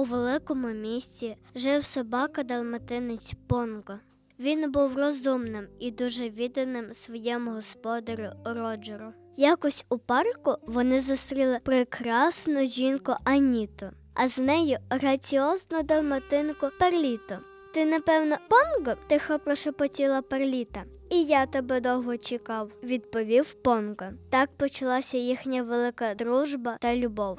У великому місті жив собака далматинець Понго. Він був розумним і дуже відданим своєму господарю Роджеру. Якось у парку вони зустріли прекрасну жінку Аніту, а з нею граціозну далматинку Перліту. Ти, напевно, Понго? тихо прошепотіла Перліта. І я тебе довго чекав, відповів Понго. Так почалася їхня велика дружба та любов.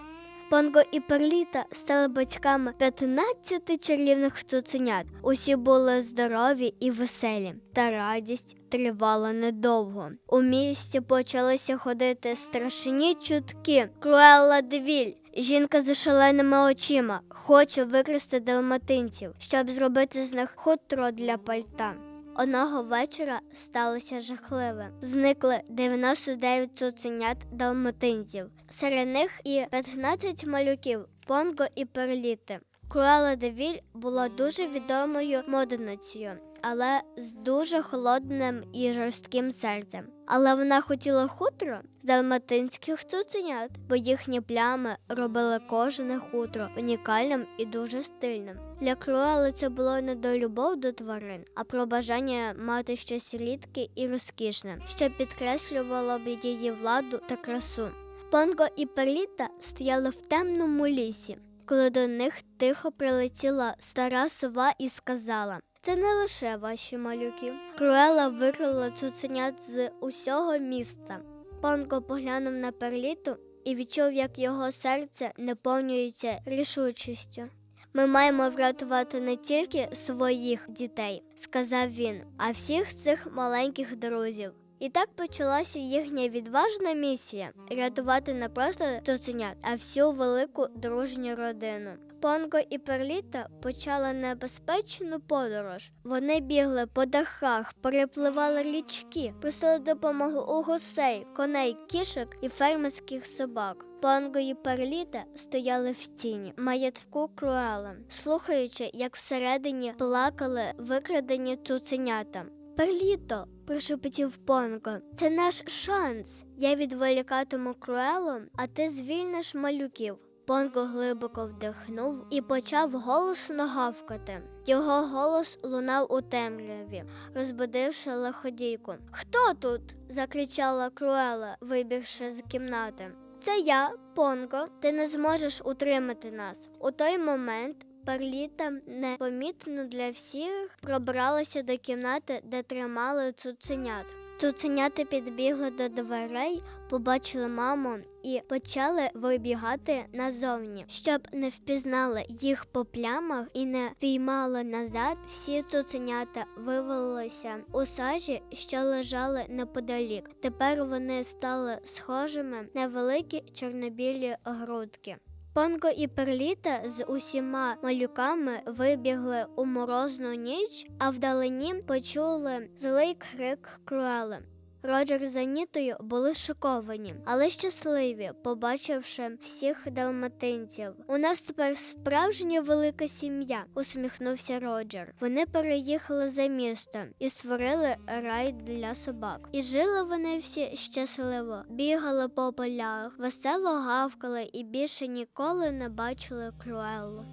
Понго і Перліта стали батьками 15 чарівних цуценят. Усі були здорові і веселі, та радість тривала недовго. У місті почалися ходити страшні чутки. Круелла Девіль, жінка з шаленими очима, хоче викрасти далматинців, щоб зробити з них хутро для пальта. Одного вечора сталося жахливе. Зникли 99 цуценят далматинців. Серед них і 15 малюків Понго і Перліти. Круела Девіль була дуже відомою модницею, але з дуже холодним і жорстким серцем. Але вона хотіла хутро з далматинських цуценят, бо їхні плями робили кожне хутро унікальним і дуже стильним. Для Круели це було не до любов до тварин, а про бажання мати щось рідке і розкішне, що підкреслювало б її владу та красу. Понго і Перліта стояли в темному лісі, коли до них тихо прилетіла стара сова і сказала: Це не лише ваші малюки. Круела викрила цуценят з усього міста. Понго поглянув на Перліту і відчув, як його серце наповнюється рішучістю. Ми маємо врятувати не тільки своїх дітей, сказав він, а всіх цих маленьких друзів. І так почалася їхня відважна місія рятувати не просто цуценят, а всю велику дружню родину. Понго і Перліта почали небезпечну подорож. Вони бігли по дахах, перепливали річки, просили допомогу у гусей, коней, кішок і фермерських собак. Понго і Перліта стояли в тіні маятку Круела, слухаючи, як всередині плакали викрадені цуценята. Перліто, прошепотів Понго, це наш шанс. Я відволікатиму Круелу, а ти звільниш малюків. Понго глибоко вдихнув і почав голосно гавкати. Його голос лунав у темряві, розбудивши лиходійку. Хто тут? закричала Круела, вибігши з кімнати. Це я, Понго. Ти не зможеш утримати нас. У той момент Перліта непомітно для всіх пробралася до кімнати, де тримали цуценят. Цуценята підбігли до дверей, побачили маму і почали вибігати назовні, щоб не впізнали їх по плямах і не піймали назад. Всі цуценята вивалилися у сажі, що лежали неподалік. Тепер вони стали схожими на великі чорнобілі грудки. Понго і Перліта з усіма малюками вибігли у морозну ніч, а вдалині почули злий крик Круели. Роджер з Анітою були шоковані, але щасливі, побачивши всіх далматинців. У нас тепер справжня велика сім'я, усміхнувся Роджер. Вони переїхали за місто і створили рай для собак. І жили вони всі щасливо, бігали по полях, весело гавкали і більше ніколи не бачили Круеллу.